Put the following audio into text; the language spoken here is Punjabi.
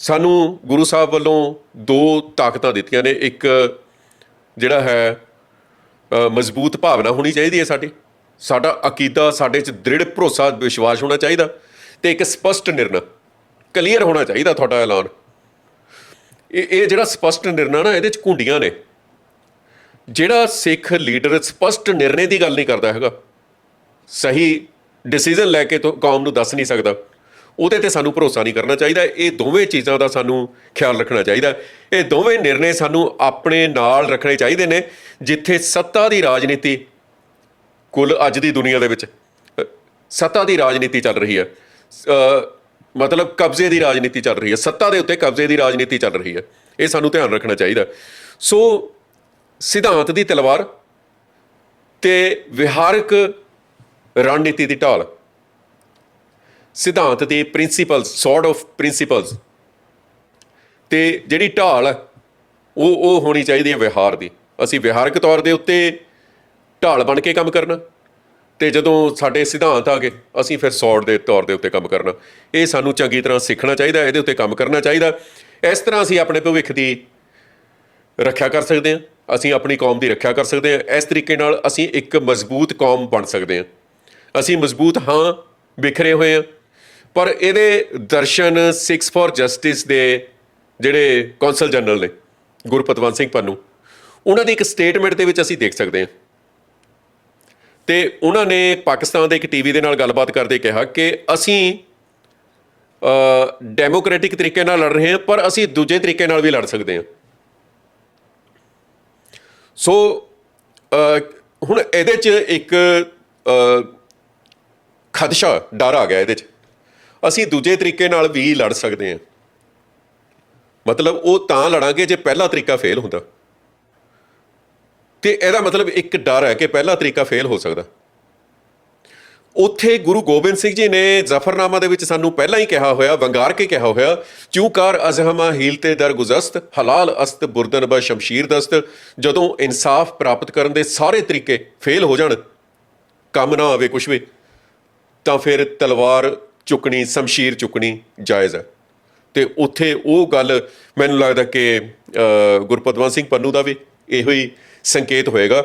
ਸਾਨੂੰ ਗੁਰੂ ਸਾਹਿਬ ਵੱਲੋਂ ਦੋ ਤਾਕਤਾਂ ਦਿੱਤੀਆਂ ਨੇ। ਇੱਕ ਜਿਹੜਾ ਹੈ ਮਜ਼ਬੂਤ ਭਾਵਨਾ ਹੋਣੀ ਚਾਹੀਦੀ ਹੈ ਸਾਡੀ। ਸਾਡਾ ਅਕੀਦਾ, ਸਾਡੇ 'ਚ ਦ੍ਰਿੜ ਭਰੋਸਾ, ਵਿਸ਼ਵਾਸ ਹੋਣਾ ਚਾਹੀਦਾ ਤੇ ਇੱਕ ਸਪਸ਼ਟ ਨਿਰਣਾ, ਕਲੀਅਰ ਹੋਣਾ ਚਾਹੀਦਾ ਤੁਹਾਡਾ ਐਲਾਨ। ਇਹ ਇਹ ਜਿਹੜਾ ਸਪਸ਼ਟ ਨਿਰਣਾ ਨਾ, ਇਹਦੇ 'ਚ ਕੁੰਡੀਆਂ ਨੇ। ਜਿਹੜਾ ਸਿੱਖ ਲੀਡਰ ਸਪਸ਼ਟ ਨਿਰਣੇ ਦੀ ਗੱਲ ਨਹੀਂ ਕਰਦਾ ਹੈਗਾ, ਸਹੀ ਡਿਸੀਜਨ ਲੈ ਕੇ ਤੋਂ ਕੌਮ ਨੂੰ ਦੱਸ ਨਹੀਂ ਸਕਦਾ। ਉਹਦੇ ਤੇ ਸਾਨੂੰ ਭਰੋਸਾ ਨਹੀਂ ਕਰਨਾ ਚਾਹੀਦਾ। ਇਹ ਦੋਵੇਂ ਚੀਜ਼ਾਂ ਦਾ ਸਾਨੂੰ ਖਿਆਲ ਰੱਖਣਾ ਚਾਹੀਦਾ। ਇਹ ਦੋਵੇਂ ਨਿਰਣੇ ਸਾਨੂੰ ਆਪਣੇ ਨਾਲ ਰੱਖਣੇ ਚਾਹੀਦੇ ਨੇ, ਜਿੱਥੇ ਸੱਤਾ ਦੀ ਰਾਜਨੀਤੀ ਕੁੱਲ ਅੱਜ ਦੀ ਦੁਨੀਆ ਦੇ ਵਿੱਚ ਸੱਤਾ ਦੀ ਰਾਜਨੀਤੀ ਚੱਲ ਰਹੀ ਹੈ। ਮਤਲਬ ਕਬਜ਼ੇ ਦੀ ਰਾਜਨੀਤੀ ਚੱਲ ਰਹੀ ਹੈ। ਸੱਤਾ ਦੇ ਉੱਤੇ ਕਬਜ਼ੇ ਦੀ ਰਾਜਨੀਤੀ ਚੱਲ ਰਹੀ ਹੈ। ਇਹ ਸਾਨੂੰ ਧਿਆਨ ਰੱਖਣਾ ਚਾਹੀਦਾ। ਸੋ ਸਿਧਾਂਤ ਦੀ ਤਲਵਾਰ ਤੇ ਵਿਹਾਰਕ ਰਣਨੀਤੀ ਦੀ ਢਾਲ। ਸਿਧਾਂਤ ਦੇ ਪ੍ਰਿੰਸੀਪਲਸ ਸੌਰਟ ਆਫ ਪ੍ਰਿੰਸੀਪਲਸ ਤੇ ਜਿਹੜੀ ਢਾਲ ਹੈ, ਉਹ ਉਹ ਹੋਣੀ ਚਾਹੀਦੀ ਹੈ ਵਿਹਾਰ ਦੀ। ਅਸੀਂ ਵਿਹਾਰਕ ਤੌਰ ਦੇ ਉੱਤੇ ਢਾਲ ਬਣ ਕੇ ਕੰਮ ਕਰਨਾ। ਤੇ ਜਦੋਂ ਸਾਡੇ ਸਿਧਾਂਤ ਆ ਗਏ ਅਸੀਂ ਫਿਰ ਸੌਰਟ ਦੇ ਤੌਰ ਦੇ ਉੱਤੇ ਕੰਮ ਕਰਨਾ। ਇਹ ਸਾਨੂੰ ਚੰਗੀ ਤਰ੍ਹਾਂ ਸਿੱਖਣਾ ਚਾਹੀਦਾ ਇਹਦੇ ਉੱਤੇ ਕੰਮ ਕਰਨਾ ਚਾਹੀਦਾ। ਇਸ ਤਰ੍ਹਾਂ ਅਸੀਂ ਆਪਣੇ ਭਵਿੱਖ ਦੀ ਰੱਖਿਆ ਕਰ ਸਕਦੇ ਹਾਂ। ਅਸੀਂ ਆਪਣੀ ਕੌਮ ਦੀ ਰੱਖਿਆ ਕਰ ਸਕਦੇ ਹਾਂ। ਇਸ ਤਰੀਕੇ ਨਾਲ ਅਸੀਂ ਇੱਕ ਮਜ਼ਬੂਤ ਕੌਮ ਬਣ ਸਕਦੇ ਹਾਂ। ਅਸੀਂ ਮਜ਼ਬੂਤ ਹਾਂ ਬਿਖਰੇ ਹੋਏ ਹਾਂ। ਪਰ ਇਹਦੇ ਦਰਸ਼ਨ 6 ਫॉर ਜਸਟਿਸ ਦੇ ਜਿਹੜੇ ਕੌਂਸਲ ਜਨਰਲ ਨੇ, ਗੁਰਪਤਵੰਤ ਸਿੰਘ ਪੰਨੂ, ਉਹਨਾਂ ਦੀ ਇੱਕ ਸਟੇਟਮੈਂਟ ਦੇ ਵਿੱਚ ਅਸੀਂ ਦੇਖ ਸਕਦੇ ਹਾਂ। ਤੇ ਉਹਨਾਂ ਨੇ ਪਾਕਿਸਤਾਨ ਦੇ ਇੱਕ ਟੀਵੀ ਦੇ ਨਾਲ ਗੱਲਬਾਤ ਕਰਦੇ ਕਿਹਾ ਕਿ ਅਸੀਂ ਡੈਮੋਕ੍ਰੈਟਿਕ ਤਰੀਕੇ ਨਾਲ ਲੜ ਰਹੇ ਹਾਂ, ਪਰ ਅਸੀਂ ਦੂਜੇ ਤਰੀਕੇ ਨਾਲ ਵੀ ਲੜ ਸਕਦੇ ਹਾਂ। ਸੋ ਹੁਣ ਇਹਦੇ 'ਚ ਇੱਕ ਖਦਸ਼ਾ, ਡਰ ਆ ਗਿਆ ਇਹਦੇ 'ਚ। ਅਸੀਂ ਦੂਜੇ ਤਰੀਕੇ ਨਾਲ ਵੀ ਲੜ ਸਕਦੇ ਹਾਂ। ਮਤਲਬ ਉਹ ਤਾਂ ਲੜਾਂਗੇ ਜੇ ਪਹਿਲਾ ਤਰੀਕਾ ਫੇਲ ਹੁੰਦਾ। ਤੇ ਇਹਦਾ ਮਤਲਬ ਇੱਕ ਡਰ ਹੈ ਕਿ ਪਹਿਲਾ ਤਰੀਕਾ ਫੇਲ ਹੋ ਸਕਦਾ। ਉੱਥੇ ਗੁਰੂ ਗੋਬਿੰਦ ਸਿੰਘ ਜੀ ਨੇ ਜ਼ਫਰਨਾਮਾ ਦੇ ਵਿੱਚ ਸਾਨੂੰ ਪਹਿਲਾਂ ਹੀ ਕਿਹਾ ਹੋਇਆ, ਵੰਗਾਰ ਕੇ ਕਿਹਾ ਹੋਇਆ, ਚੂਕਾਰ ਅਜ਼ਹਮਾ ਹੀਲ ਤੇ ਦਰ ਗੁਜ਼ਸਤ, ਹਲਾਲ ਅਸਤ ਬੁਰਦਨ ਬ ਸ਼ਮਸ਼ੀਰ ਦਸਤ, ਜਦੋਂ ਇਨਸਾਫ ਪ੍ਰਾਪਤ ਕਰਨ ਦੇ ਸਾਰੇ ਤਰੀਕੇ ਫੇਲ ਹੋ ਜਾਣ, ਕੰਮ ਨਾ ਆਵੇ ਕੁਛ ਵੀ, ਤਾਂ ਫਿਰ ਤਲਵਾਰ ਚੁੱਕਣੀ ਸ਼ਮਸ਼ੀਰ ਚੁੱਕਣੀ ਜਾਇਜ਼ ਹੈ। ਤੇ ਉੱਥੇ ਉਹ ਗੱਲ ਮੈਨੂੰ ਲੱਗਦਾ ਕਿ ਅ, ਗੁਰਪਤਵੰਤ ਸਿੰਘ ਪੰਨੂ ਦਾ ਵੀ ਇਹੋ ਹੀ ਸੰਕੇਤ ਹੋਏਗਾ।